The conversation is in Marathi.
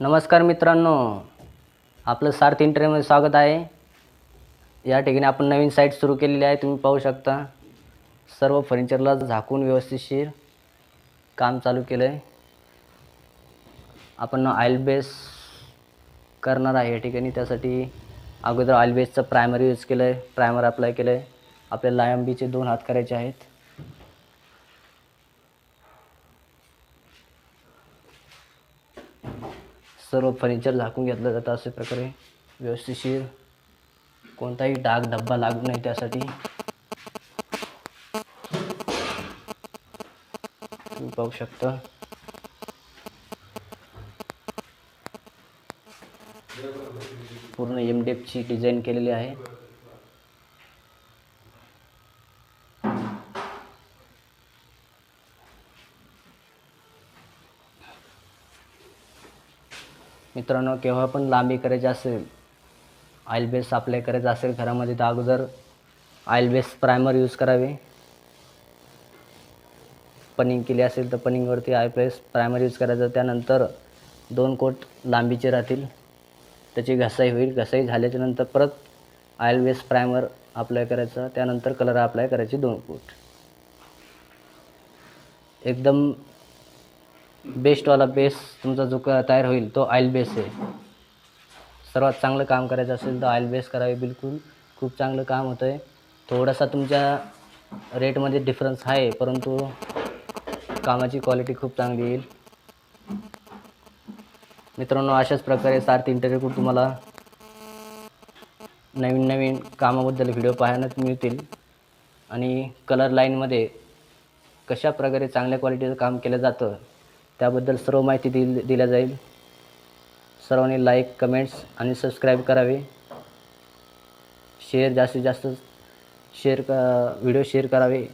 नमस्कार मित्रांनो. आपलं सार्थ इंटरव्ह्यूमध्ये स्वागत आहे. या ठिकाणी आपण नवीन साईट सुरू केलेली आहे तुम्ही पाहू शकता. सर्व फर्निचरला झाकून व्यवस्थितशीर काम चालू केलं आहे आपण ऑइल बेस करणार आहे या ठिकाणी. त्यासाठी अगोदर ऑइल बेसचं प्रायमर यूज केलं आहे प्रायमर अप्लाय केलं आहे आपल्याला लायंबीचे दोन हात करायचे आहेत. सर्व फर्निचर झाकून घेतलं जातं अशा प्रकारे. व्यवस्थितशीर कोणताही डाग डब्बा लागू नये त्यासाठी. तुम्ही पाहू शकता. पूर्ण एम ची डिझाईन केलेली आहे. मित्रांनो केव्हा पण लांबी करायची असेल ऑइल बेस अप्लाय करायचं असेल घरामध्ये तर अगोदर ऑइल बेस प्रायमर यूज करावे. पनिंग केली असेल तर पनिंगवरती ऑइल बेस प्रायमर यूज करायचं. त्यानंतर दोन कोट लांबीचे राहतील. त्याची घसाई होईल. घसाई झाल्याच्यानंतर परत ऑइल बेस प्रायमर अप्लाय करायचा. त्यानंतर कलर अप्लाय करायची दोन कोट. एकदम बेस्टवाला बेस तुमचा जो क तयार होईल तो ऑइल बेस आहे. सर्वात चांगलं काम करायचं असेल तर ऑइल बेस करावे बिलकुल. खूप चांगलं काम होतं आहे थोडासा तुमच्या रेटमध्ये डिफरन्स आहे परंतु कामाची क्वालिटी खूप चांगली येईल. मित्रांनो अशाच प्रकारे सार्थ इंटरव्ह्यू तुम्हाला नवीन नवीन कामाबद्दल व्हिडिओ पाहण्यात मिळतील. आणि कलर लाईनमध्ये कशा प्रकारे चांगल्या क्वालिटीचं काम केलं जातं त्याबद्दल सर्व माहिती दिल दिल्या जाईल. सर्वांनी लाईक कमेंट्स आणि सबस्क्राईब करावे. शेअर जास्तीत जास्त शेअर क व्हिडिओ शेअर करावे.